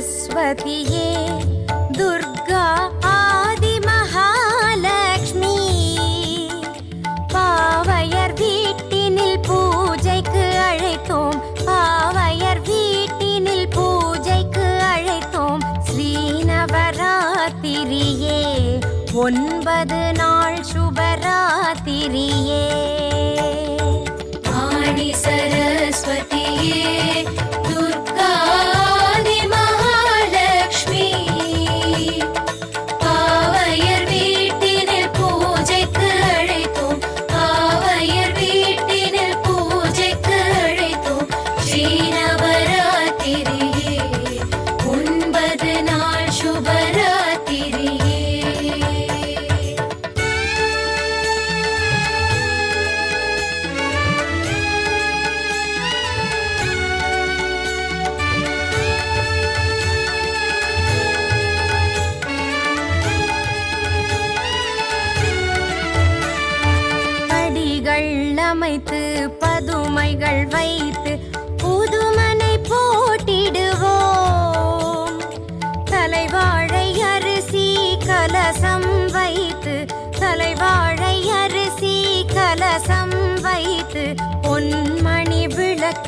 सरस्वती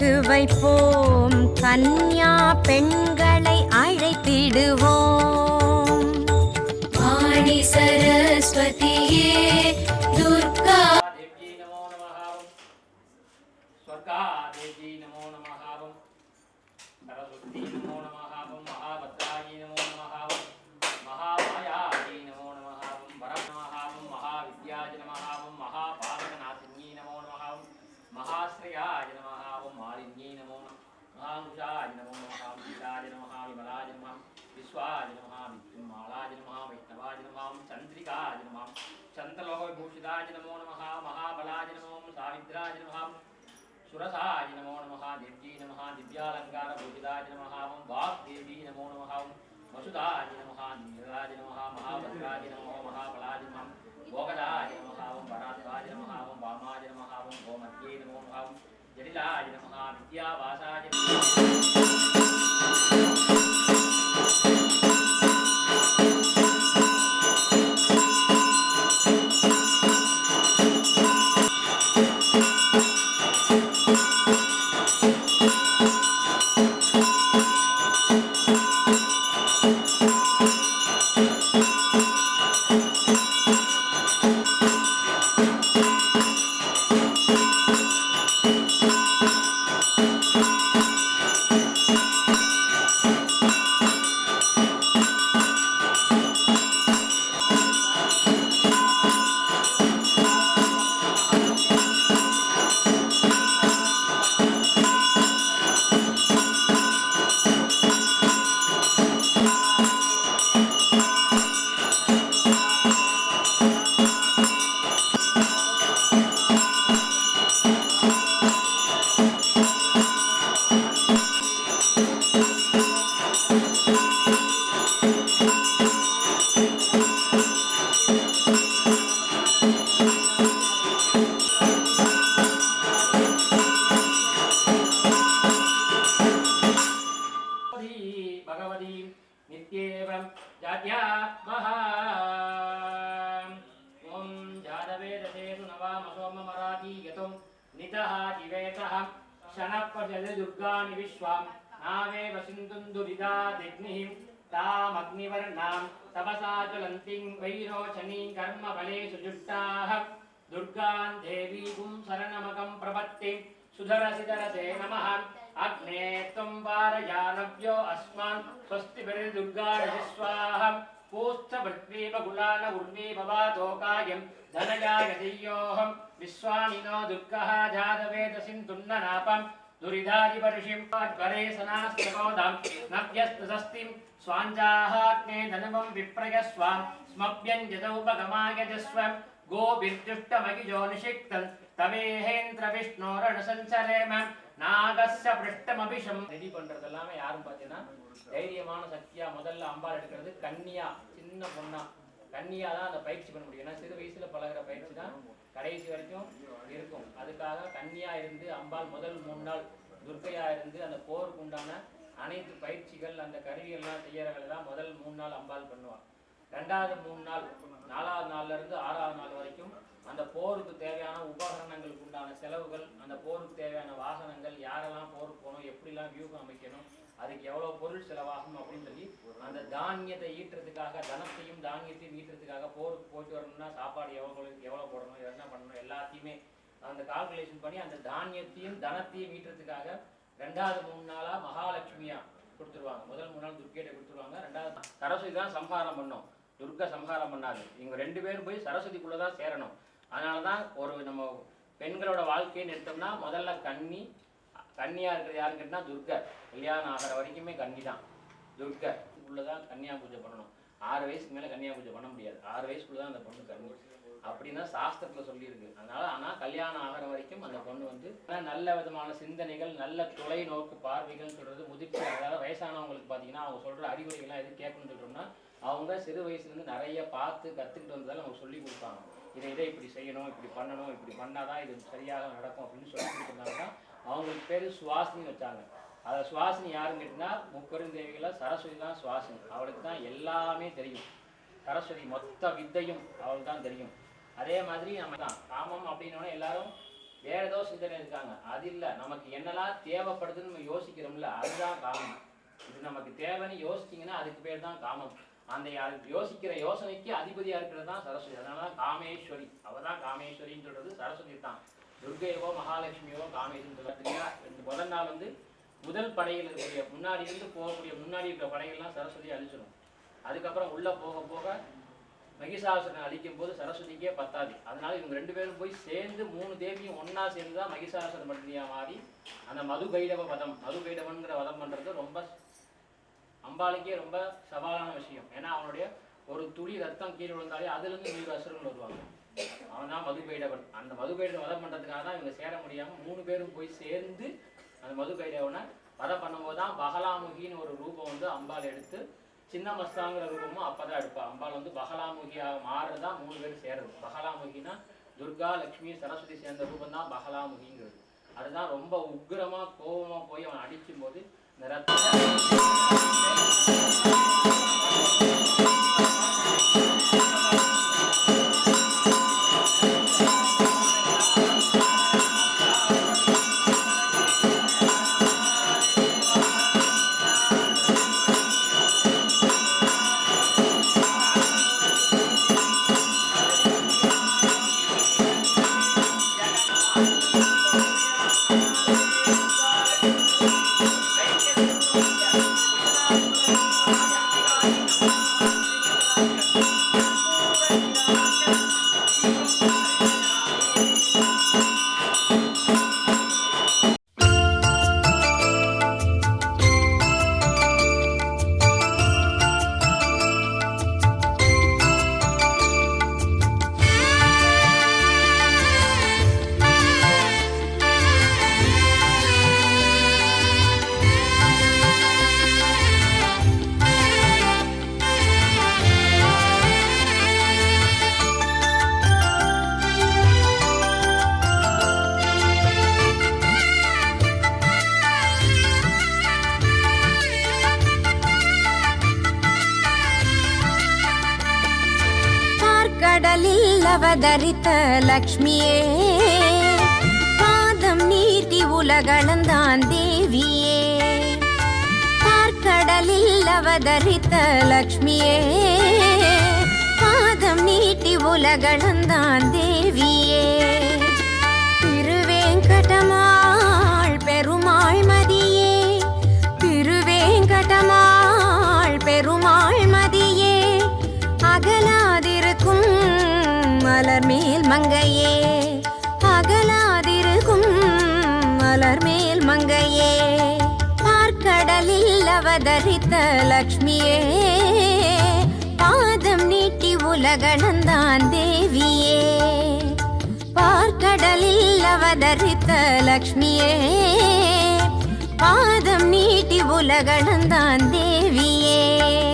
விளக்கு வைப்போம். கன்யா பெண்களை அழைத்திடுவோம். चन्द्रलोकविभूषिताय नमो नमः महाबलाय नमो सावित्राय नमः सुरसाय नमो नमः देव्यै नमः दिव्यालङ्कारभूषिताय नमः वाग्देवी नमो नमः वसुदाय नमः नीराय नमः महाभद्राय नमः महाबलाय नमः भोगदाय नमः वराताय नमः वामाय नमः गोमत्ये नमो नमः जटिलाय नमः विद्यावासाय नमः नित्येवं जात्यात्मः ॐ जातवेदसेतु नवामसोममराती यतुं नितः जिवेतः क्षणपशति दुर्गाणि विश्वां नावे वसिन्तुन्दुरिदा दिग्निः तामग्निवर्णां तपसा ज्वलन्तीं वैरोचनीं कर्मफलेषु जुष्टाः दुर्गां देवीं शरणमकं प्रपत्तिं सुधरसिधरसे नमः అగ్నే త్వం వారయానవ్యో అస్మాన్ స్వస్తి బిర్దుర్గాణి స్వాహ పూస్థ పృథ్వీవ కులాన ఉర్వీమవాతోకాయం ధనయాయతియోహం విశ్వామినో దుర్గః జాతవేదసింతున్ననాపం దురిదాదిపరుషిం జ్వరే సనాస్తకోదాం నవ్యస్తస్తిం స్వాంజాహాగ్నే ధనుమం విప్రయస్వాం స్మభ్యంజదౌపగమాయజస్వ గోభిర్దుష్టమగిజో నిషిక్తం తవేహేంద్ర విష్ణోరణు సంచరేమ நாகஸ்ய பிருஷ்டமபிஷம் ரெடி பண்றது எல்லாமே யாரும் பார்த்தீங்கன்னா தைரியமான சக்தியா முதல்ல அம்பாள் எடுக்கிறது கன்னியா சின்ன பொண்ணா. கன்னியா தான் அந்த பயிற்சி பண்ண முடியும். ஏன்னா சிறு வயசுல பழகுற பயிற்சி தான் கடைசி வரைக்கும் இருக்கும். அதுக்காக கன்னியா இருந்து அம்பாள் முதல் மூணு நாள் துர்க்கையா இருந்து அந்த போருக்கு உண்டான அனைத்து பயிற்சிகள் அந்த கருவிகள்லாம் செய்யறவங்க தான் முதல் மூணு நாள் அம்பாள் பண்ணுவாள் ரெண்டாவது மூணு நாள் நாலாவது நாள்ல இருந்து ஆறாவது நாள் வரைக்கும் அந்த போருக்கு தேவையான உபகரணங்களுக்கு உண்டான செலவுகள் அந்த போருக்கு தேவையான வாகனங்கள் யாரெல்லாம் போருக்கு போகணும் எப்படிலாம் வியூகம் அமைக்கணும் அதுக்கு எவ்வளோ பொருள் செலவாகும் அப்படின்னு சொல்லி அந்த தானியத்தை ஈட்டுறதுக்காக தனத்தையும் தானியத்தையும் ஈட்டுறதுக்காக போருக்கு போயிட்டு வரணும்னா சாப்பாடு எவ்வளோ எவ்வளோ போடணும் என்ன பண்ணணும் எல்லாத்தையுமே அந்த கால்குலேஷன் பண்ணி அந்த தானியத்தையும் தனத்தையும் ஈட்டுறதுக்காக ரெண்டாவது மூணு நாளாக மகாலட்சுமியாக கொடுத்துருவாங்க. முதல் மூணு நாள் துர்க்கையிட்ட கொடுத்துருவாங்க. ரெண்டாவது சரஸ்வதி தான் சம்ஹாரம் பண்ணும். துர்கா சம்ஹாரம் பண்ணாது. இவங்க ரெண்டு பேரும் போய் சரஸ்வதிக்குள்ளே தான் சேரணும். அதனால தான் ஒரு நம்ம பெண்களோட வாழ்க்கைன்னு எடுத்தோம்னா முதல்ல கன்னி கன்னியா இருக்கிறது யாருன்னு கேட்டால் துர்கை. கல்யாணம் ஆகிற வரைக்குமே கன்னி தான். துர்கை. தான் கன்னியா பூஜை பண்ணணும். ஆறு வயசுக்கு மேலே கன்னியா பூஜை பண்ண முடியாது. ஆறு வயசுக்குள்ளே தான் அந்த பொண்ணு கன்னி அப்படின்னு சாஸ்திரத்துல சொல்லியிருக்கு. அதனால ஆனா கல்யாணம் ஆகிற வரைக்கும் அந்த பொண்ணு வந்து நல்ல விதமான சிந்தனைகள் நல்ல தொலை நோக்கு பார்வைகள் சொல்றது முதிர்ச்சி. அதாவது வயசானவங்களுக்கு பாத்தீங்கன்னா அவங்க சொல்ற அறிவுரைகள்லாம் எது கேட்கணும்னு சொல்றோம்னா அவங்க சிறு வயசுலேருந்து நிறைய பார்த்து கத்துக்கிட்டு வந்ததால அவங்க சொல்லி கொடுப்பாங்க இதை இதை இப்படி செய்யணும் இப்படி பண்ணணும் இப்படி பண்ணாதான் இது சரியாக நடக்கும் அப்படின்னு சொல்லி கொடுத்ததுனால அவங்களுக்கு பேர் சுவாசினி வச்சாங்க. அதை சுவாசினி யாருன்னு கேட்டிங்கன்னா முப்பெருந்தேவிகளை சரஸ்வதி தான் சுவாசினி. அவளுக்கு தான் எல்லாமே தெரியும். சரஸ்வதி மொத்த வித்தையும் அவளுக்கு தான் தெரியும். அதே மாதிரி நம்ம தான். காமம் அப்படின்னோடனே எல்லாரும் வேற ஏதோ சிந்தனை இருக்காங்க. அது இல்லை. நமக்கு என்னெல்லாம் தேவைப்படுதுன்னு நம்ம யோசிக்கிறோம்ல அதுதான் காமம். இது நமக்கு தேவைன்னு யோசிச்சிங்கன்னா அதுக்கு பேர் தான் காமம். அந்த யோசிக்கிற யோசனைக்கு அதிபதியாக இருக்கிறது தான் சரஸ்வதி. அதனால தான் காமேஸ்வரி. அவள் தான் காமேஸ்வரின்னு சொல்றது சரஸ்வதி தான். துர்கையவோ மகாலட்சுமியோ காமேஸ்வரின்னு சொல்றதுலையா முதல் நாள் வந்து முதல் படையில் இருக்கக்கூடிய முன்னாடி இருந்து போகக்கூடிய முன்னாடி இருக்கிற படைகள்லாம் சரஸ்வதி அழிச்சிடும் அதுக்கப்புறம் உள்ளே போக போக மகிஷாசுரனை அழிக்கும் போது சரஸ்வதிக்கே பத்தாது. அதனால இவங்க ரெண்டு பேரும் போய் சேர்ந்து மூணு தேவியும் ஒன்னா சேர்ந்து தான் மகிஷாசுர மர்தினியா மாறி அந்த மது கைடவ வதம் மது கைடவன்கிற வதம் பண்றது ரொம்ப அம்பாளுக்கே ரொம்ப சவாலான விஷயம். ஏன்னா அவனுடைய ஒரு துளி ரத்தம் கீழே விழுந்தாலே அதுலேருந்து நூறு அசுரங்கள் வருவாங்க. அவன் தான் மது கைடவன் அந்த மது பைடவன் வதம் பண்றதுக்காக தான் இவங்க சேர முடியாம மூணு பேரும் போய் சேர்ந்து அந்த மது கைடவனை வதம் பண்ணும்போது தான் பகலாமுகின்னு ஒரு ரூபம் வந்து அம்பாள் எடுத்து சின்ன மஸ்தாங்கிற ரூபமும் அப்பதான் எடுப்பா. அம்பாள் வந்து பகலாமுகியாக மாறுறது தான் மூணு பேர் சேர்றது. பகலாமுகினா துர்கா லக்ஷ்மி சரஸ்வதி சேர்ந்த ரூபம் தான் பகலாமுகிங்கிறது. அதுதான் ரொம்ப உக்கிரமா கோபமா போய் அவன் அடிக்கும் போது நிறத்த ரத்த லக்ஷ்மியே பாதம் நீட்டி உலகளந்தான் தேவியே. பார்க்கடலில் அவதரித்த லக்ஷ்மியே பாதம் நீட்டி உலகளந்தான் பார்க்கடலில் லக்ஷ்மியே பாதம் நீட்டி உலகளந்தான் தேவியே. பார்க்கடலில் அவதரித்த லக்ஷ்மியே பாதம் நீட்டி உலகளந்தான் தேவியே.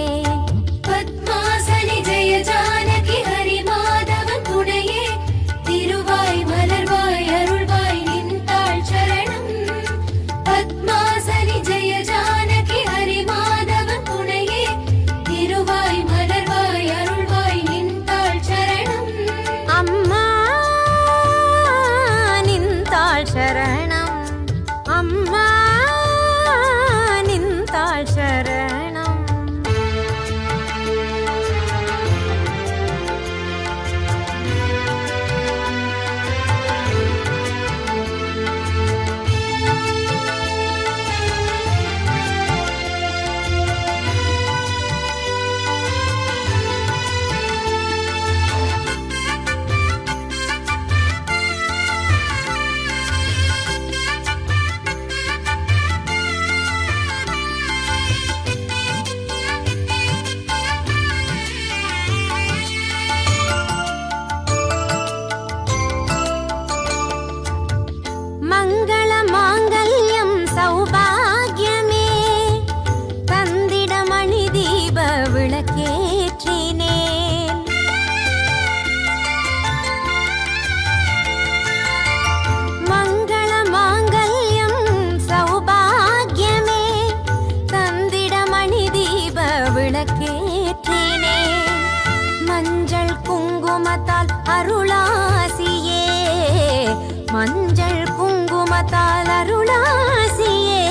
குங்குமத்தால் அருளாசியே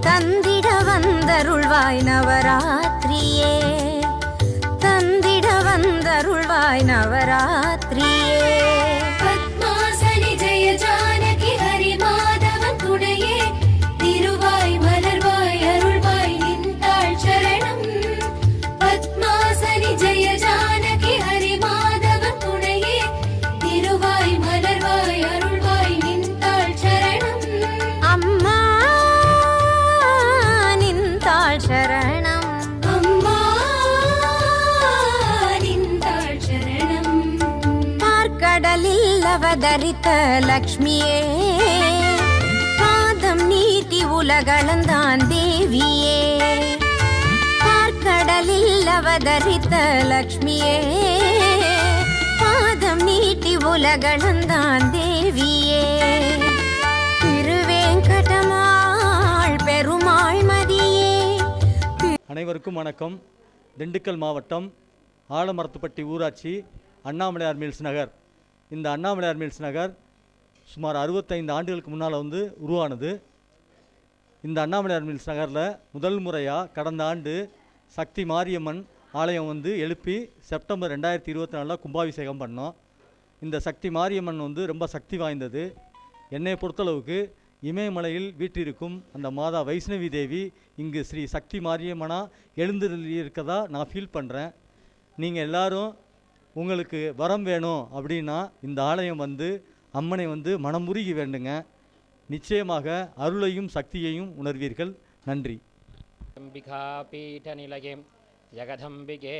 தந்திட வந்தருள்வாய் நவராத்திரியே தந்திட வந்தருள்வாய் நவரா ஆதரித்த லக்ஷ்மியே பாதம் நீட்டி உலகளந்தான் தேவியே. பார்க்கடலில் அவதரித்த லக்ஷ்மியே பாதம் நீட்டி உலகளந்தான் தேவியே. திருவேங்கடமாள் பெருமாள் மதியே. அனைவருக்கும் வணக்கம். திண்டுக்கல் மாவட்டம் ஆலமரத்துப்பட்டி ஊராட்சி அண்ணாமலையார் மில்ஸ் நகர். இந்த அண்ணாமலையார் மில்ஸ் நகர் சுமார் அறுபத்தைந்து ஆண்டுகளுக்கு முன்னால் வந்து உருவானது. இந்த அண்ணாமலையார் மில்ஸ் நகரில் முதல் முறையாக கடந்த ஆண்டு சக்தி மாரியம்மன் ஆலயம் வந்து எழுப்பி செப்டம்பர் ரெண்டாயிரத்தி இருபத்தி நாலில் கும்பாபிஷேகம் பண்ணோம். இந்த சக்தி மாரியம்மன் வந்து ரொம்ப சக்தி வாய்ந்தது. என்னை பொறுத்தளவுக்கு இமயமலையில் வீற்றிருக்கும் அந்த மாதா வைஷ்ணவி தேவி இங்கு ஸ்ரீ சக்தி மாரியம்மனாக எழுந்திருக்கதா நான் ஃபீல் பண்ணுறேன் நீங்கள் எல்லாரும் உங்களுக்கு வரம் வேணும் அப்படின்னா இந்த ஆலயம் வந்து அம்மனை வந்து மனமுருகி வேண்டுங்க. நிச்சயமாக அருளையும் சக்தியையும் உணர்வீர்கள். நன்றி. அம்பிகாபீఠநிலையே ஜெகதம்பிகே.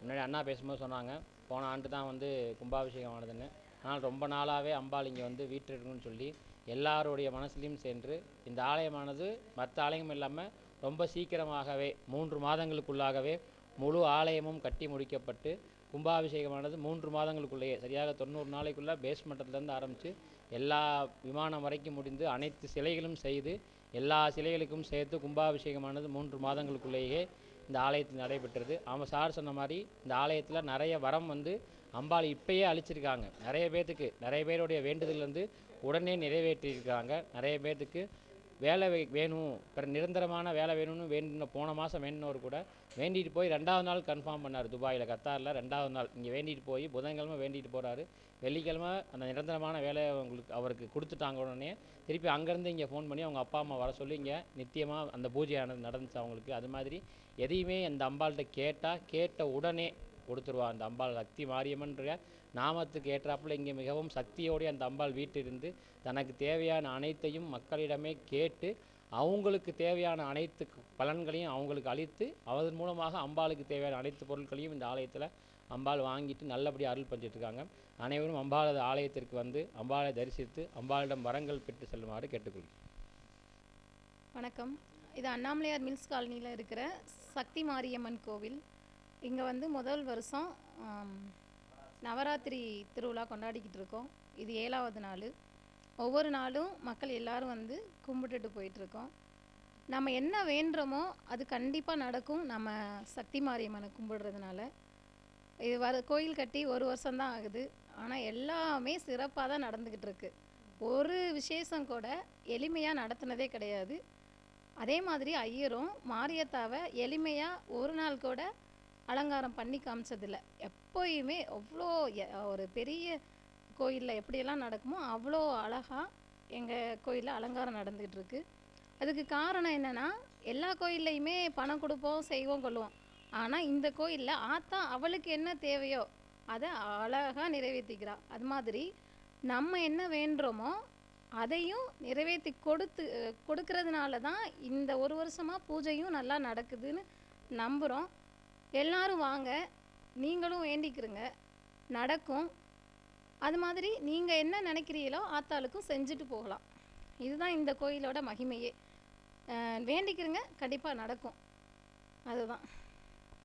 முன்னாடி அண்ணா பேசும்போது சொன்னாங்க போன ஆண்டு தான் வந்து கும்பாபிஷேகம் ஆனதுன்னு. ஆனால் ரொம்ப நாளாகவே அம்பாள் இங்கே வந்து இருக்கணும்னு சொல்லி எல்லாருடைய மனசுலையும் சென்று இந்த ஆலயமானது மற்ற ஆலயம் இல்லாமல் ரொம்ப சீக்கிரமாகவே மூன்று மாதங்களுக்குள்ளாகவே முழு ஆலயமும் கட்டி முடிக்கப்பட்டு கும்பாபிஷேகமானது மூன்று மாதங்களுக்குள்ளேயே சரியாக தொண்ணூறு நாளைக்குள்ளே பேஸ்மெண்ட்லேருந்து ஆரம்பித்து எல்லா விமானம் வரைக்கும் முடிந்து அனைத்து சிலைகளும் செய்து எல்லா சிலைகளுக்கும் சேர்த்து கும்பாபிஷேகமானது மூன்று மாதங்களுக்குள்ளேயே இந்த ஆலயத்தில் நடைபெற்றது. அவன் சார் சொன்ன மாதிரி இந்த ஆலயத்தில் நிறைய வரம் வந்து அம்பாள் இப்பயே அழிச்சிருக்காங்க. நிறைய பேர்த்துக்கு நிறைய பேருடைய வேண்டுதல் வந்து உடனே நிறைவேற்றியிருக்காங்க. நிறைய பேர்த்துக்கு வேலை வேணும். பிற நிரந்தரமான வேலை வேணும்னு வேண்டின போன மாதம் வேண்டினவர் கூட வேண்டிட்டு போய் ரெண்டாவது நாள் கன்ஃபார்ம் பண்ணார் துபாயில் கத்தாரில். ரெண்டாவது நாள் இங்கே வேண்டிட்டு போய் புதன்கிழமை வேண்டிட்டு போகிறாரு வெள்ளிக்கிழமை அந்த நிரந்தரமான வேலையை அவங்களுக்கு அவருக்கு கொடுத்துட்டாங்க உடனே திருப்பி அங்கேருந்து இங்கே ஃபோன் பண்ணி அவங்க அப்பா அம்மா வர சொல்லி இங்கே நித்தியமாக அந்த பூஜையானது நடந்துச்சு அவங்களுக்கு. அது மாதிரி எதையுமே அந்த அம்பாள்கிட்ட கேட்டால் கேட்ட உடனே கொடுத்துருவா அந்த அம்பாள் சக்தி மாரியம்மன்ற நாமத்துக்கு ஏற்றாப்புல இங்கே மிகவும் சக்தியோடு அந்த அம்பாள் வீட்டிலிருந்து தனக்கு தேவையான அனைத்தையும் மக்களிடமே கேட்டு அவங்களுக்கு தேவையான அனைத்து பலன்களையும் அவங்களுக்கு அளித்து அதன் மூலமாக அம்பாளுக்கு தேவையான அனைத்து பொருட்களையும் இந்த ஆலயத்தில் அம்பாள் வாங்கிட்டு நல்லபடியாக அருள் பண்ணிட்டு இருக்காங்க அனைவரும் அம்பாளது ஆலயத்திற்கு வந்து அம்பாளை தரிசித்து அம்பாளிடம் வரங்கள் பெற்று செல்லுமாறு கேட்டுக்கொள்கிறேன் வணக்கம். இது அண்ணாமலையார் மில்ஸ் காலனியில் இருக்கிற சக்தி மாரியம்மன் கோவில். இங்கே வந்து முதல் வருஷம் நவராத்திரி திருவிழா கொண்டாடிக்கிட்டு இருக்கோம். இது ஏழாவது நாள். ஒவ்வொரு நாளும் மக்கள் எல்லாரும் வந்து கும்பிட்டுட்டு போயிட்டுருக்கோம். நம்ம என்ன வேண்டுறோமோ அது கண்டிப்பாக நடக்கும். நம்ம சக்தி மாரியம்மனை கும்பிடுறதுனால. இது வர கோயில் கட்டி ஒரு வருஷம்தான் ஆகுது. ஆனால் எல்லாமே சிறப்பாக தான் நடந்துக்கிட்டு இருக்கு. ஒரு விசேஷம் கூட எளிமையாக நடத்துனதே கிடையாது. அதே மாதிரி ஐயரும் மாரியத்தாவை எளிமையாக ஒரு நாள் கூட அலங்காரம் பண்ணி காமிச்சதில்ல. எப்போயுமே அவ்வளோ ஒரு பெரிய கோயிலில் எப்படியெல்லாம் நடக்குமோ அவ்வளோ அழகாக எங்கள் கோயிலில் அலங்காரம் நடந்துகிட்டு இருக்கு அதுக்கு காரணம் என்னென்னா எல்லா கோயில்லையுமே பணம் கொடுப்போம் செய்வோம் கொள்வோம். ஆனால் இந்த கோயிலில் ஆத்தா அவளுக்கு என்ன தேவையோ அதை அழகாக நிறைவேற்றிக்கிறா அது மாதிரி நம்ம என்ன வேண்டுறோமோ அதையும் நிறைவேற்றி கொடுத்து கொடுக்கறதுனால தான் இந்த ஒரு வருஷமாக பூஜையும் நல்லா நடக்குதுன்னு நம்புகிறோம் எல்லாரும் வாங்க நீங்களும் வேண்டிக்கிறங்க நடக்கும். அது மாதிரி நீங்கள் என்ன நினைக்கிறீங்களோ ஆத்தாளுக்கும் செஞ்சுட்டு போகலாம். இதுதான் இந்த கோயிலோட மகிமையே. வேண்டிக்கிறங்க கண்டிப்பாக நடக்கும். அதுதான்.